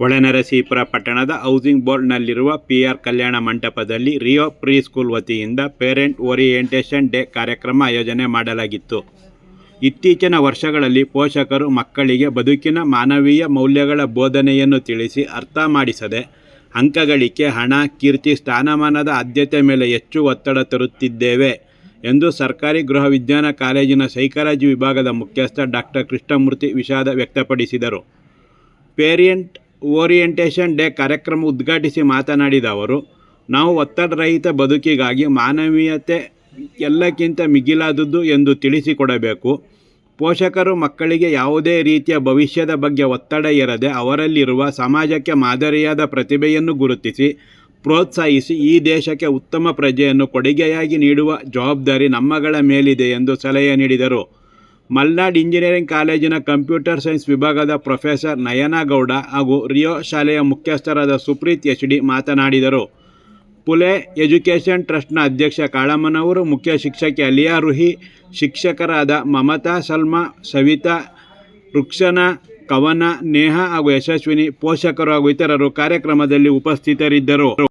ಹೊಳೆನರಸೀಪುರ ಪಟ್ಟಣದ housing ಬೋರ್ಡ್ನಲ್ಲಿರುವ PR ಕಲ್ಯಾಣ ಮಂಟಪದಲ್ಲಿ ರಿಯೋ ಪ್ರೀ ಸ್ಕೂಲ್ ವತಿಯಿಂದ ಪೇರೆಂಟ್ ಓರಿಯೆಂಟೇಷನ್ ಡೇ ಕಾರ್ಯಕ್ರಮ ಆಯೋಜನೆ ಮಾಡಲಾಗಿತ್ತು. ಇತ್ತೀಚಿನ ವರ್ಷಗಳಲ್ಲಿ ಪೋಷಕರು ಮಕ್ಕಳಿಗೆ ಬದುಕಿನ ಮಾನವೀಯ ಮೌಲ್ಯಗಳ ಬೋಧನೆಯನ್ನು ತಿಳಿಸಿ ಅರ್ಥ ಮಾಡಿಸದೆ ಅಂಕಗಳಿಕೆ ಹಣ, ಕೀರ್ತಿ, ಸ್ಥಾನಮಾನದ ಆದ್ಯತೆ ಮೇಲೆ ಹೆಚ್ಚು ಒತ್ತಡ ತರುತ್ತಿದ್ದೇವೆ ಎಂದು ಸರ್ಕಾರಿ ಗೃಹ ವಿಜ್ಞಾನ ಕಾಲೇಜಿನ ಸೈಕಾಲಜಿ ವಿಭಾಗದ ಮುಖ್ಯಸ್ಥ ಡಾಕ್ಟರ್ ಕೃಷ್ಣಮೂರ್ತಿ ವಿಷಾದ ವ್ಯಕ್ತಪಡಿಸಿದರು. ಪೇರೆಂಟ್ ಓರಿಯೆಂಟೇಷನ್ ಡೇ ಕಾರ್ಯಕ್ರಮ ಉದ್ಘಾಟಿಸಿ ಮಾತನಾಡಿದ ಅವರು, ನಾವು ಒತ್ತಡರಹಿತ ಬದುಕಿಗಾಗಿ ಮಾನವೀಯತೆ ಎಲ್ಲಕ್ಕಿಂತ ಮಿಗಿಲಾದದ್ದು ಎಂದು ತಿಳಿಸಿಕೊಡಬೇಕು. ಪೋಷಕರು ಮಕ್ಕಳಿಗೆ ಯಾವುದೇ ರೀತಿಯ ಭವಿಷ್ಯದ ಬಗ್ಗೆ ಒತ್ತಡ ಇರದೆ ಅವರಲ್ಲಿರುವ ಸಮಾಜಕ್ಕೆ ಮಾದರಿಯಾದ ಪ್ರತಿಭೆಯನ್ನು ಗುರುತಿಸಿ, ಪ್ರೋತ್ಸಾಹಿಸಿ ಈ ದೇಶಕ್ಕೆ ಉತ್ತಮ ಪ್ರಜೆಯನ್ನು ಕೊಡುಗೆಯಾಗಿ ನೀಡುವ ಜವಾಬ್ದಾರಿ ನಮ್ಮಗಳ ಮೇಲಿದೆ ಎಂದು ಸಲಹೆ ನೀಡಿದರು. ಮಲ್ನಾಡ್ ಇಂಜಿನಿಯರಿಂಗ್ ಕಾಲೇಜಿನ ಕಂಪ್ಯೂಟರ್ ಸೈನ್ಸ್ ವಿಭಾಗದ ಪ್ರೊಫೆಸರ್ ನಯನಗೌಡ ಹಾಗೂ ರಿಯೋ ಶಾಲೆಯ ಮುಖ್ಯಸ್ಥರಾದ ಸುಪ್ರೀತ್ ಎಚ್ ಡಿ ಮಾತನಾಡಿದರು. ಪುಲೆ ಎಜುಕೇಷನ್ ಟ್ರಸ್ಟ್ನ ಅಧ್ಯಕ್ಷ ಕಾಳಮ್ಮನವರು ಮುಖ್ಯ ಶಿಕ್ಷಕಿ ಅಲಿಯಾ ರುಹಿ, ಶಿಕ್ಷಕರಾದ ಮಮತಾ ಸಲ್ಮಾ, ಸವಿತಾ, ರುಕ್ಷನಾ, ಕವನ, ನೇಹ ಹಾಗೂ ಯಶಸ್ವಿನಿ ಪೋಷಕರು ಹಾಗೂ ಇತರರು ಕಾರ್ಯಕ್ರಮದಲ್ಲಿ ಉಪಸ್ಥಿತರಿದ್ದರು.